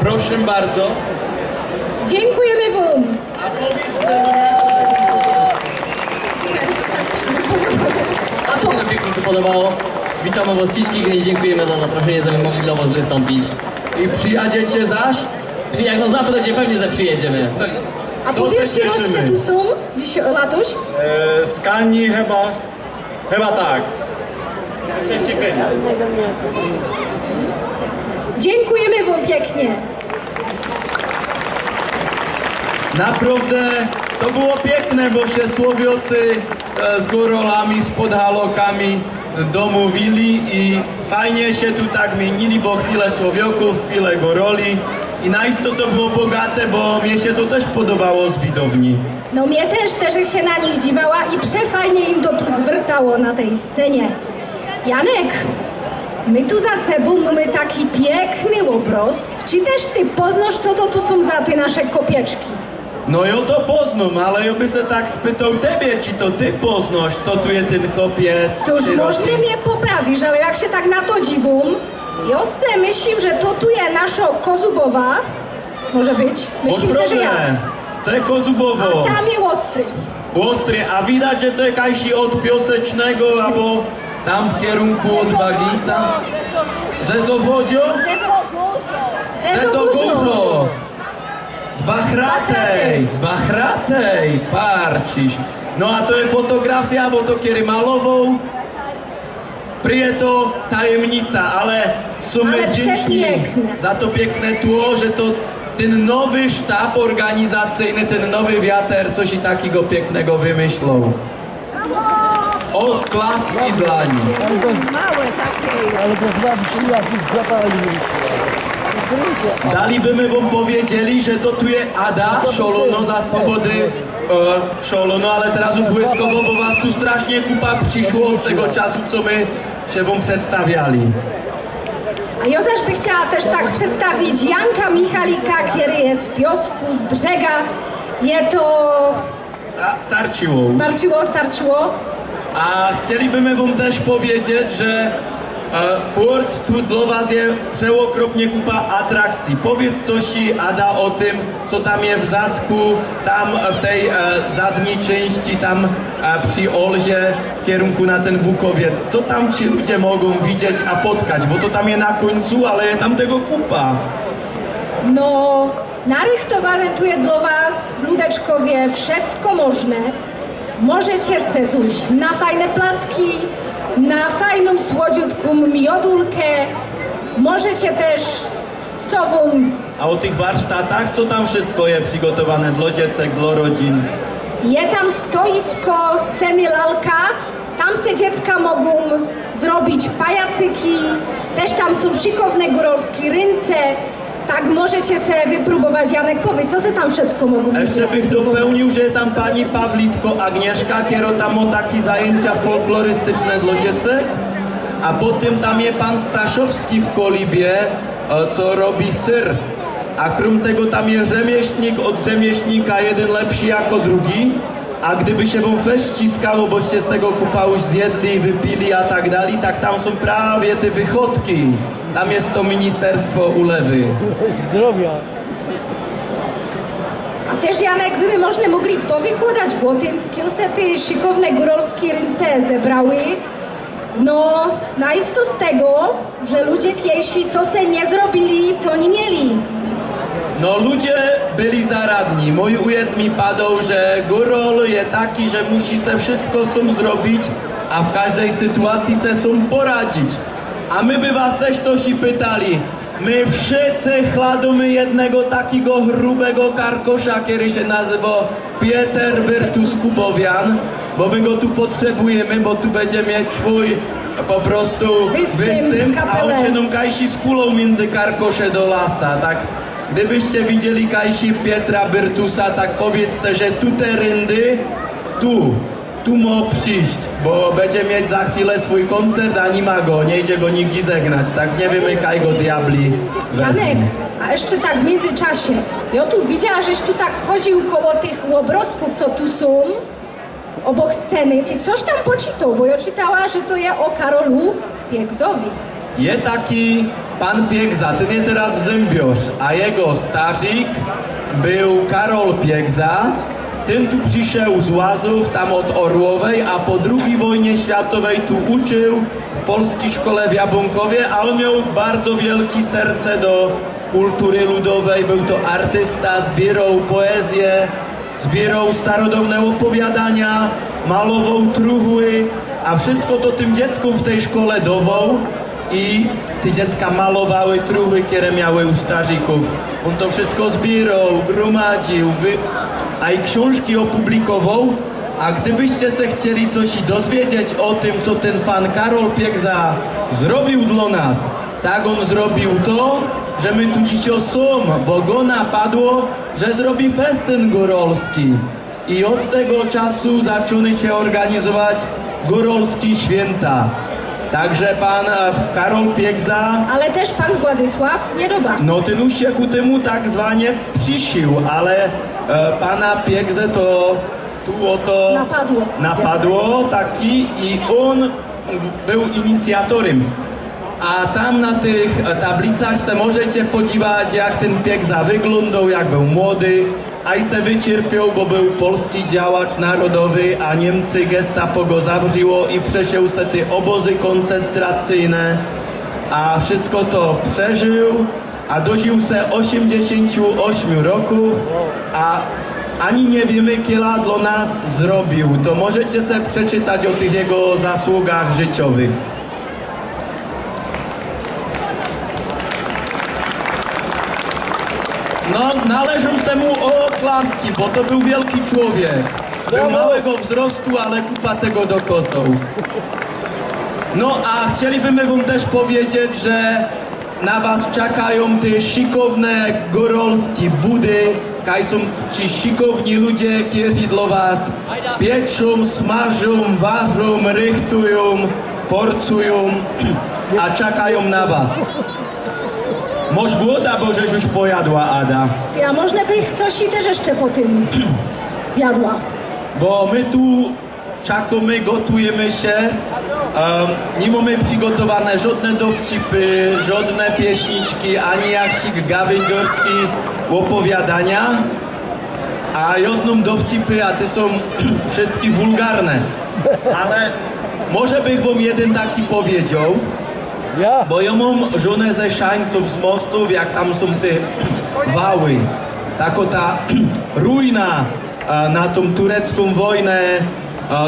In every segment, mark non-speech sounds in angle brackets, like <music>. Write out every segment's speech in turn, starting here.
Proszę bardzo. Dziękujemy wam. A powiedz A to się pięknie tu podobało. Witamy was wszystkich i dziękujemy za zaproszenie, żebyśmy mogli dla was wystąpić. I przyjadziecie zaś? Czy jak nas zapytacie, pewnie że przyjedziemy. A To powiesz, się roście cieszymy. tu są? Dziś latuś? E, Skalni chyba, chyba tak. Wcześniej byli. Dziękujemy wam pięknie. Naprawdę to było piękne, bo się Słowiocy e, z górolami, z podhalokami domówili i fajnie się tu tak mienili, bo chwilę Słowioków, chwilę goroli i najsto to było bogate, bo mnie się to też podobało z widowni. No mnie też, też jak się na nich dziwała i przefajnie im to tu zwrtało na tej scenie. Janek, my tu za sobą mamy taki piękny obraz. Czy też ty poznasz, co to tu są za te nasze kopieczki? No ja to poznam, ale ja by se tak spytał tebie, czy to ty poznasz, co tu jest ten kopiec? To już robi? mnie poprawisz, ale jak się tak na to dziwum, ja se myślę, że to tu jest nasza Kozubowa. Może być. Myślę, że ja. To jest Kozubowo. A tam jest ostry. Ostry, a widać, że to jakaś od Piosecznego, albo tam w kierunku od Bagińca. Rzezowodzio? Rzezogórzo! Z Bachratej, z Bachratej, parciś. No a to jest fotografia, bo to kiedy malował. Prije to tajemnica, ale są Ale wdzięczni za to piękne tło, że to ten nowy sztab organizacyjny, ten nowy wiater coś i takiego pięknego wymyślał. Od klaski dla nich. Ale to znaczy, jak ich zapali. Dalibymy wam powiedzieli, że to tu jest Ada Szolono za swobody e, Szolono, ale teraz już błyskowo, bo was tu strasznie kupa przyszło od tego czasu, co my się wam przedstawiali. A ja zaś by chciała też tak przedstawić Janka Michalika, który jest z piosku, z brzega. Je to... A, starczyło. Starczyło, starczyło. A chcielibyśmy wam też powiedzieć, że e, Ford tu dla was jest przeokropnie kupa atrakcji. Powiedz coś Ada, o tym, co tam jest w zadku, tam w tej e, zadniej części, tam e, przy Olzie, w kierunku na ten Bukowiec. Co tam ci ludzie mogą widzieć, a potkać? Bo to tam jest na końcu, ale jest tam tego kupa. No, narychtowane tu jest dla was, ludeczkowie, wszystko możne. Możecie se zuś na fajne placki, na fajną słodziutką miodulkę. Możecie też, co wam A o tych warsztatach, co tam wszystko jest przygotowane dla dziecek, dla rodzin? Je tam stoisko sceny lalka, tam se dziecka mogą zrobić pajacyki, też tam są szykowne góralskie rynce, tak możecie se wypróbować, Janek powiedz, co se tam wszystko mogą Jeszcze bych dopełnił, że tam pani Pawlitko Agnieszka kiero tam o takie zajęcia folklorystyczne dla dziecek, a potem tam jest pan Staszowski w Kolibie, co robi syr. A krom tego tam jest rzemieślnik od rzemieślnika, jeden lepszy jako drugi. A gdyby się wam fest ściskało, boście z tego kupa zjedli, wypili, a tak dalej, tak tam są prawie te wychodki. Tam jest to Ministerstwo Ulewy. Zdrowia. A też Janek, by można mogli powykładać, bo tym skillsety szykowne góralskie rynce zebrały. No, najsto z tego, że ludzie kiesi, co se nie zrobili, to nie mieli. No ludzie byli zaradni. Mój ujec mi padał, że górol jest taki, że musi se wszystko sam zrobić, a w każdej sytuacji se sam poradzić. A my by was też coś i pytali. My wszyscy chladamy jednego takiego grubego karkosza, który się nazywa Pieter Bertus Kubowian, bo my go tu potrzebujemy, bo tu będzie mieć swój po prostu Występ, a on się nam kajsi z kulą między karkosze do lasa, tak? Gdybyście widzieli Kajsi Pietra Bertusa, tak powiedzcie, że tu te ryndy, tu, tu mo przyjść, bo będzie mieć za chwilę swój koncert, a nie ma go, nie idzie go nigdzie zegnać, tak nie wymykaj go diabli wezmą. Janek, a jeszcze tak w międzyczasie, ja tu widziała, żeś tu tak chodził koło tych łobrosków, co tu są, obok sceny. Ty coś tam poczytał, bo ja czytała, że to jest o Karolu Piegzowi. Je taki pan Piegza, ten je teraz zębiorz, a jego starzyk był Karol Piegza. Ten tu przyszedł z Łazów, tam od Orłowej, a po II wojnie światowej tu uczył w polskiej szkole w Jabłonkowie, a on miał bardzo wielkie serce do kultury ludowej. Był to artysta, zbierał poezję, zbierał starodawne opowiadania, malował truchły, a wszystko to tym dzieckom w tej szkole dawał i te dziecka malowały truchły, które miały u starzyków. On to wszystko zbierał, gromadził, wy... a i książki opublikował. A gdybyście se chcieli coś i dowiedzieć o tym, co ten pan Karol Piegza zrobił dla nas, tak on zrobił to, że my tu dzisiaj są, bo go napadło, że zrobi festyn górolski. I od tego czasu zaczęły się organizować górolskie święta. Także pan e, Karol Piegza, Ale też pan Władysław Niedoba. no ten już się ku temu tak zwanie przyszył, ale pana Piegzę to tu oto Napadło. napadło taki i on był inicjatorem. A tam na tych e, tablicach se możecie podziwać jak ten Piegza wyglądał, jak był młody, a i se wycierpiał, bo był polski działacz narodowy, a Niemcy gestapo go zawrzyło i przesiął se te obozy koncentracyjne, a wszystko to przeżył, a dożył se 88 roków, a ani nie wiemy, kiela dla nas zrobił. To możecie se przeczytać o tych jego zasługach życiowych. No, należą se mu oklaski, bo to był wielki człowiek. Był małego wzrostu, ale kupa tego dokosał. No, a chcielibyśmy wam też powiedzieć, że na was czekają te szykowne górolskie budy, kaj są ci szykowni ludzie, którzy dla was pieczą, smażą, ważą, rychtują, porcują, <clears throat> a czekają na was. Moż głoda, bo żeś już pojadła, Ada. Ja można by coś i też jeszcze po tym <clears throat> zjadła. Bo my tu czakamy, gotujemy się, um, nie mamy przygotowane żadne dowcipy, żadne pieśniczki, ani jaksik gawędziorski opowiadania, a jozną dowcipy, a te są <clears throat> wszystkie wulgarne. Ale może bych wam jeden taki powiedział, Ja? bo ja mam żonę ze Szańców, z mostów, jak tam są te <clears throat> wały. Tako ta <clears throat> ruina e, na tą turecką wojnę,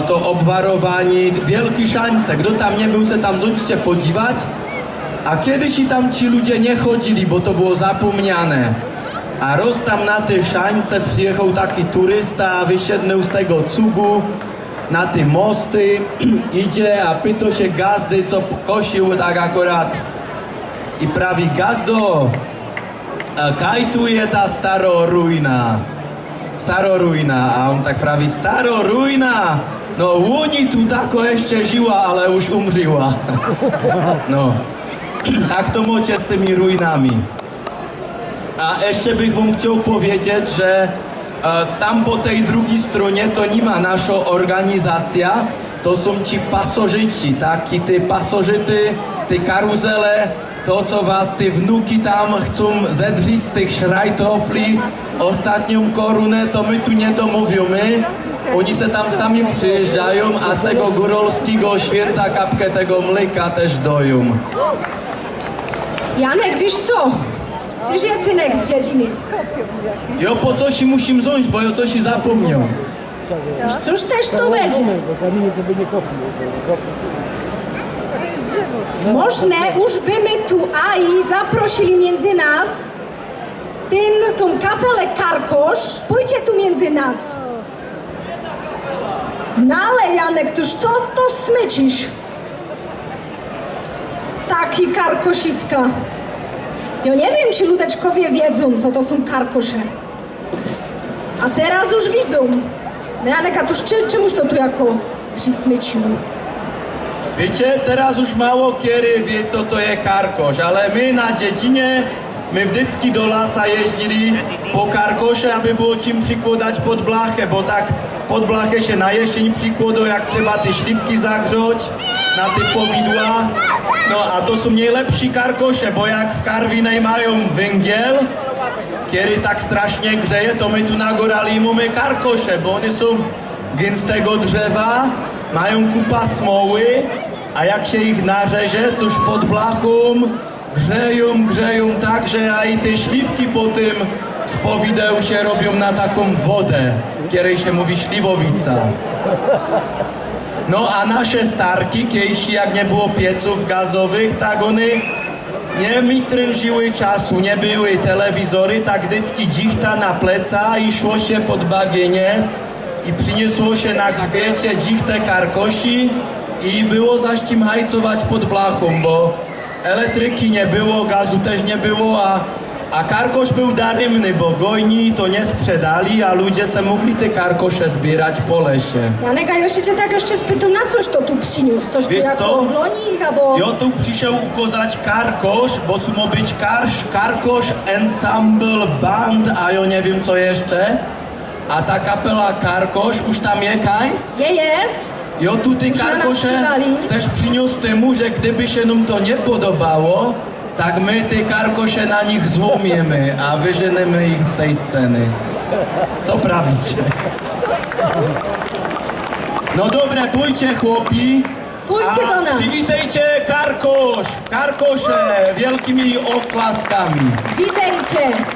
to obwarowani, wielki Szańce. Kto tam nie był, se tam zobaczcie podziwać. A kiedyś i tam ci ludzie nie chodzili, bo to było zapomniane. A roz tam na te Szańce przyjechał taki turysta, wysiednął z tego cugu, na te mosty, <clears throat> idzie, a pyta się gazdy, co kosił tak akurat. I prawi, gazdo, a kaj tu je ta staro ruina? Staro ruina, a on tak prawi, staro ruina? No łuni tu tako jeszcze żyła, ale już umrzyła. <laughs> No, tak to macie z tymi ruinami. A jeszcze bych wam chciał powiedzieć, że e, tam po tej drugiej stronie to nie ma nasza organizacja, to są ci pasożyci, tak? I te pasożyty, te karuzele, to co was te wnuki tam chcą zedrzeć z tych szrajtrofli, ostatnią korunę, to my tu nie domówimy. Oni se tam sami przyjeżdżają, a z tego górolskiego święta kapkę tego mleka też doją. Janek, wiesz co? Tyż jest synek z dziedziny. Jo po coś musimy ząć, bo jo coś zapomniał. Już cóż też to będzie? Bo kamienie to by nie kopił. Można już by my tu AI zaprosili między nas ten, tą kapelę Karkosz, pójdzie tu między nas. No ale Janek, toż co to smycisz? Taki karkosiska. Ja nie wiem, czy ludeczkowie wiedzą, co to są karkosze. A teraz już widzą. No Janek, a toż czy, czemuż to tu jako przysmycił? Wiecie, teraz już mało kiery wie, co to jest karkosz, ale my na dziedzinie, my wdycki do lasa jeździli po karkosze, aby było czym przykładać pod blachę, bo tak pod blachę się na jesień przykłado, jak trzeba te śliwki zagrzać, na te powidła. No a to są najlepsi karkosze, bo jak w Karwinej mają węgiel, kiedy tak strasznie grzeje, to my tu na górali mamy karkosze, bo one są gęstego drzewa, mają kupa smoły, a jak się ich narzezie, tuż pod blachą grzeją, grzeją tak, że a i te śliwki po tym z powideł się robią na taką wodę, której się mówi śliwowica. No a nasze starki, kiedyś jak nie było pieców gazowych, tak one nie mi trężyły czasu, nie były telewizory, tak dycki dzichta na pleca i szło się pod bagieniec i przyniosło się na grzbiecie dzichtę karkosi i było zaś czym hajcować pod blachą, bo elektryki nie było, gazu też nie było, a, a karkosz był darymny, bo gojni to nie sprzedali, a ludzie se mogli te karkosze zbierać po lesie. Janek, a się cię tak jeszcze spytam, na coś to tu przyniósł? Toż Wiesz jako co? oglonik, albo... Ja tu przyszedł ukazać karkosz, bo tu ma być karsz, karkosz, ensemble, band, a ja nie wiem co jeszcze. A ta kapela karkosz, już tam je kaj? Je, je. Ja tu nas karkosze też przyniósł temu, że gdyby się nam to nie podobało, tak my te karkosze na nich złomiemy, a wyżeniemy ich z tej sceny. Co prawicie? No dobre, pójdźcie chłopi. Pójdźcie do nas. Przywitajcie Karkosz, Karkosze wielkimi oklaskami. Witajcie.